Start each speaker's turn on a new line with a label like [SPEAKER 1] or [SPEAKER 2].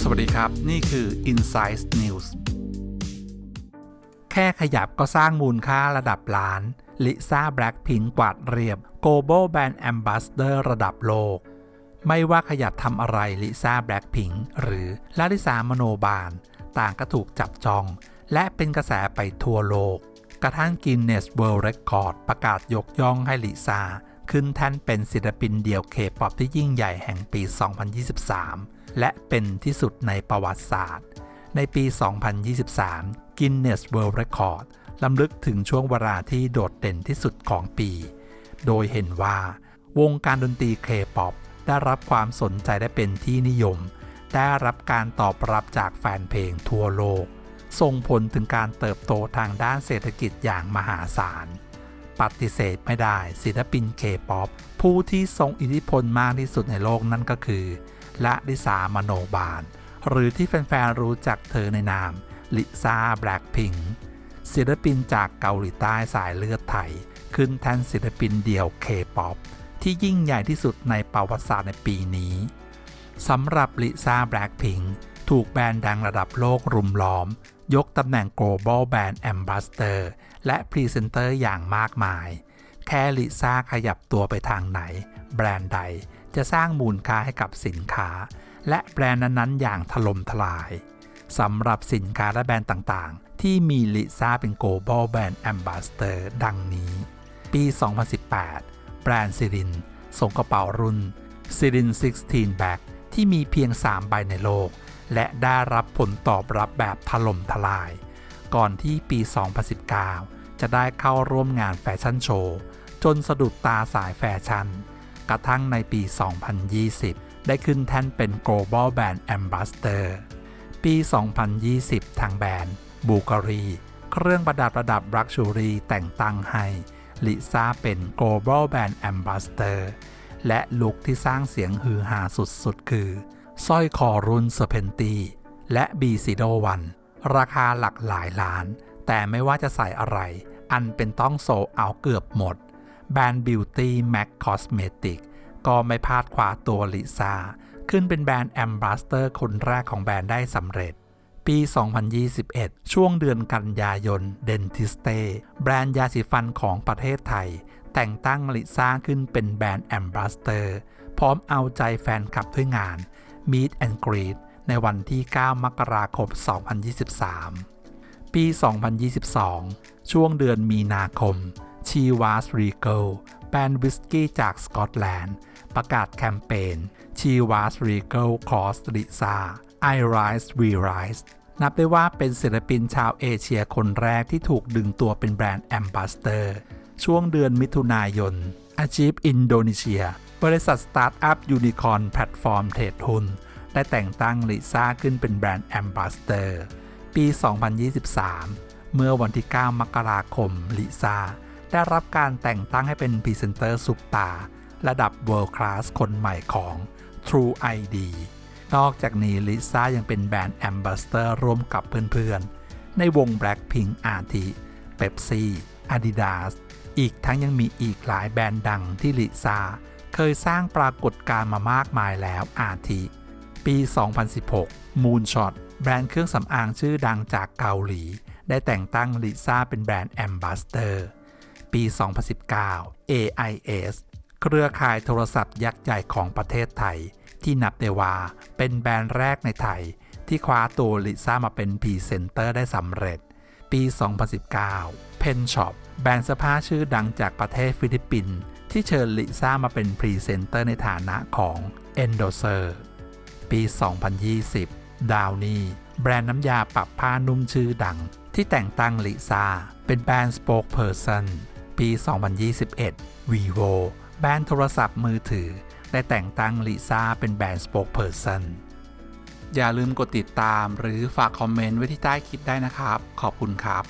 [SPEAKER 1] สวัสดีครับ นี่คือ Insight News แค่ขยับก็สร้างมูลค่าระดับล้านลิซ่าแบล็กพิงกวาดเรียบ Global Brand Ambassador ระดับโลก ไม่ว่าขยับทำอะไรลิซ่าแบล็กพิงหรือลาลิสามโนบาล ต่างก็ถูกจับจอง และเป็นกระแสไปทั่วโลก กระทั่ง Guinness World Record ประกาศยกย่องให้ลิซ่า ขึ้นแท่นเป็นศิลปินเดี่ยวเคป๊อปที่ยิ่งใหญ่แห่งปี 2023 และเป็นที่สุดในประวัติศาสตร์ ในปี 2023 Guinness World Record ล้ำลึกถึงช่วงเวลาที่โดดเด่นที่สุดของปี โดยเห็นว่า วงการดนตรีเคป๊อปได้รับความสนใจและเป็นที่นิยม ได้รับการตอบรับจากแฟนเพลงทั่วโลก ส่งผลถึงการเติบโตทางด้านเศรษฐกิจอย่างมหาศาล ปฏิเสธไม่ได้ศิลปินเคป๊อปผู้ที่ทรงอิทธิพลมากที่สุดในโลกนั่นก็คือละลิสามโนบาล หรือที่แฟนๆรู้จักเธอในนามลิซ่าแบล็กพิงศิลปินจากเกาหลีใต้สายเลือดไทย ขึ้นแทนศิลปินเดี่ยวเคป๊อปที่ยิ่งใหญ่ที่สุดในประวัติศาสตร์ในปีนี้สำหรับลิซ่าแบล็กพิง ถูกแบรนด์ดังระดับโลกรุมล้อม ยกตำแหน่ง global brand ambassador และพรีเซนเตอร์อย่างมากมาย แค่ลิซ่าขยับตัวไปทางไหน แบรนด์ใดจะสร้างมูลค่าให้กับสินค้า และแบรนด์นั้นๆ อย่างถล่มทลายสำหรับสินค้าและแบรนด์ต่างๆ ที่มีลิซ่าเป็น global brand ambassador ดังนี้ ปี 2018 แบรนด์ซิรินส่งกระเป๋ารุ่นซิริน16 Bag ที่มีเพียง 3 ใบในโลก และได้รับผลตอบรับแบบถล่มทลาย ก่อนที่ปี 2019 จะได้เข้าร่วมงานแฟชั่นโชว์ จนสะดุดตาสายแฟชั่น กระทั่งในปี 2020 ได้ขึ้นแท่นเป็น global brand ambassador ปี 2020 ทางแบรนด์บูการีเครื่องประดับระดับรักชูรีแต่งตั้งให้ลิซ่าเป็น global brand ambassador และลุคที่สร้างเสียงฮือฮาสุดๆ คือ สร้อยคอรุ่นเซเพนตีและบีซิโดวันราคาหลักหลายล้าน แต่ไม่ว่าจะใส่อะไร อันเป็นต้องโซเอาเกือบหมด แบรนด์บิวตี้แม็กคอสเมติกก็ไม่พลาดคว้าตัวลิซ่า ขึ้นเป็นแบรนด์แอมบาสเตอร์คนแรกของแบรนด์ได้สำเร็จ ปี 2021 ช่วงเดือนกันยายนเดนทิสเตแบรนด์ยาสีฟันของประเทศไทย แต่งตั้งลิซ่าขึ้นเป็นแบรนด์แอมบาสเตอร์ พร้อมเอาใจแฟนคลับด้วยงาน Meet and Greet ในวันที่ 9 มกราคม 2023 ปี 2022 ช่วงเดือนมีนาคมชีวาสรีเกลแบรนด์วิสกี้จากสกอตแลนด์ ประกาศแคมเปญชีวาสรีเกลคอสลิซา I Rise We Rise นับได้ว่าเป็นศิลปินชาวเอเชียคนแรกที่ถูกดึงตัวเป็นแบรนด์แอมบาสเตอร์ ช่วงเดือนมิถุนายน Achieve Indonesia บริษัทสตาร์ทอัพยูนิคอนแพลตฟอร์มเทรดหุ้นได้แต่งตั้งลิซ่าขึ้นเป็นแบรนด์แอมบาสเตอร์ปี 2023 เมื่อวันที่ 9 มกราคมลิซ่าได้รับการแต่งตั้งให้เป็นพรีเซนเตอร์ซุปตา ระดับ World Class คนใหม่ของ True ID นอกจากนี้ลิซ่ายังเป็นแบรนด์แอมบาสเตอร์ร่วมกับเพื่อนๆ ในวง Blackpink อาทิเ Pepsi Adidas อีกทั้งยังมีอีกหลายแบรนด์ดังที่ลิซ่า เคยสร้างปรากฏการณ์มามากมายแล้วอาทิ ปี 2016 Moonshot แบรนด์เครื่องสำอางชื่อดังจากเกาหลี ได้แต่งตั้งลิซ่าเป็นแบรนด์แอมบาสเตอร์ปี 2019 AIS เครือข่ายโทรศัพท์ยักษ์ใหญ่ของประเทศไทย ที่นับได้ว่าเป็นแบรนด์แรกในไทย ที่คว้าตัวลิซ่ามาเป็นพรีเซนเตอร์ได้สำเร็จ ปี 2019 Pen Shop แบรนด์เสื้อผ้าชื่อดังจากประเทศฟิลิปปินส์ ที่เชิญลิซ่ามาเป็นพรีเซนเตอร์ในฐานะของ e n d o s e r ปี 2020 ดาวนี่แบรนด์น้ำยาปรับผ้านุ่มชื่อดัง ที่แต่งตั้งลิซ่าเป็นแบรนด์ Spokesperson ปี 2021 vivo แบรนด์โทรศัพท์มือถือ ได้แต่งตั้งลิซ่าเป็นแบรนด์ Spokesperson อย่าลืมกดติดตามหรือฝากคอมเมนต์ไว้ที่ใต้คลิปได้นะครับ ขอบคุณครับ